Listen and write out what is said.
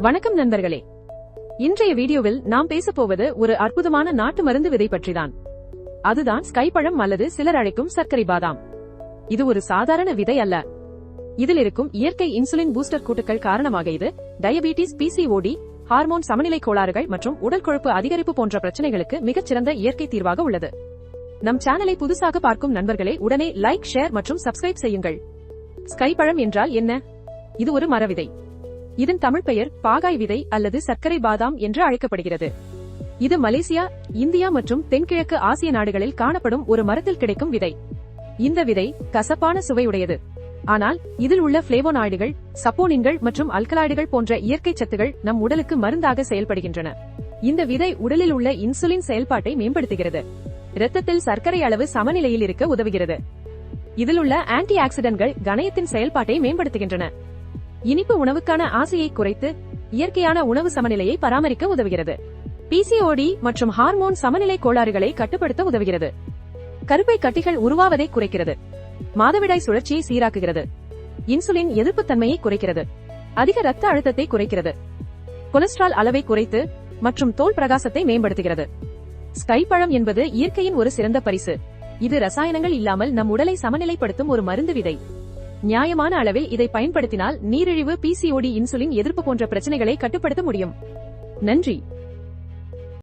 வணக்கம் நண்பர்களே. இன்றைய வீடியோவில் நாம் பேசப்போவது ஒரு அற்புதமான நாட்டு மருந்து விதை பற்றிதான். அதுதான் ஸ்கைப்பழம் அல்லது சிலர் அழைக்கும் சர்க்கரை பாதாம். இது ஒரு சாதாரண விதை அல்ல. இதில் இருக்கும் இயற்கை இன்சுலின் பூஸ்டர் கூட்டுகள் காரணமாக இது டயபிட்டிஸ் பிசிஓடி ஹார்மோன் சமநிலை கோளாறுகள் மற்றும் உடல் கொழுப்பு அதிகரிப்பு போன்ற பிரச்சனைகளுக்கு மிகச்சிறந்த இயற்கை தீர்வாக உள்ளது. நம் சேனலை புதுசாக பார்க்கும் நண்பர்களே உடனே லைக் ஷேர் மற்றும் சப்ஸ்கிரைப் செய்யுங்கள். ஸ்கை பழம் என்றால் என்ன? இது ஒரு மரவிதை. இதன் தமிழ் பெயர் பாகாய் விதை அல்லது சர்க்கரை பாதாம் என்று அழைக்கப்படுகிறது. இது மலேசியா இந்தியா மற்றும் தென்கிழக்கு ஆசிய நாடுகளில் காணப்படும் ஒரு மரத்தில் கிடைக்கும் விதை. இந்த விதை கசப்பான சுவையுடையது. ஆனால் இதில் உள்ள பிளேவோனாய்டுகள் சப்போனின்கள் மற்றும் அல்கலாய்டுகள் போன்ற இயற்கை சத்துகள் நம் உடலுக்கு மருந்தாக செயல்படுகின்றன. இந்த விதை உடலில் உள்ள இன்சுலின் செயல்பாட்டை மேம்படுத்துகிறது. இரத்தத்தில் சர்க்கரை அளவு சமநிலையில் இருக்க உதவுகிறது. இதில் உள்ள ஆன்டி ஆக்சிடென்ட்கள் கணையத்தின் செயல்பாட்டை மேம்படுத்துகின்றன. இனிப்பு உணவுக்கான ஆசையை குறைத்து இயற்கையான உணவு சமநிலையை பராமரிக்க உதவுகிறது. பிசிஓடி மற்றும் ஹார்மோன் சமநிலை கோளாறுகளை கட்டுப்படுத்த உதவுகிறது. கருப்பை கட்டிகள் உருவாவதை குறைக்கிறது. மாதவிடாய் சுழற்சியை சீராக்குகிறது. இன்சுலின் எதிர்ப்பு தன்மையை குறைக்கிறது. அதிக ரத்த அழுத்தத்தை குறைக்கிறது. கொலஸ்ட்ரால் அளவை குறைத்து மற்றும் தோல் பிரகாசத்தை மேம்படுத்துகிறது. ஸ்கை பழம் என்பது இயற்கையின் ஒரு சிறந்த பரிசு. இது ரசாயனங்கள் இல்லாமல் நம் உடலை சமநிலைப்படுத்தும் ஒரு மருந்து விதை. நியாயமான அளவில் இதை பயன்படுத்தினால் நீரிழிவு பிசிஓடி இன்சுலின் எதிர்ப்பு போன்ற பிரச்சனைகளை கட்டுப்படுத்த முடியும். நன்றி.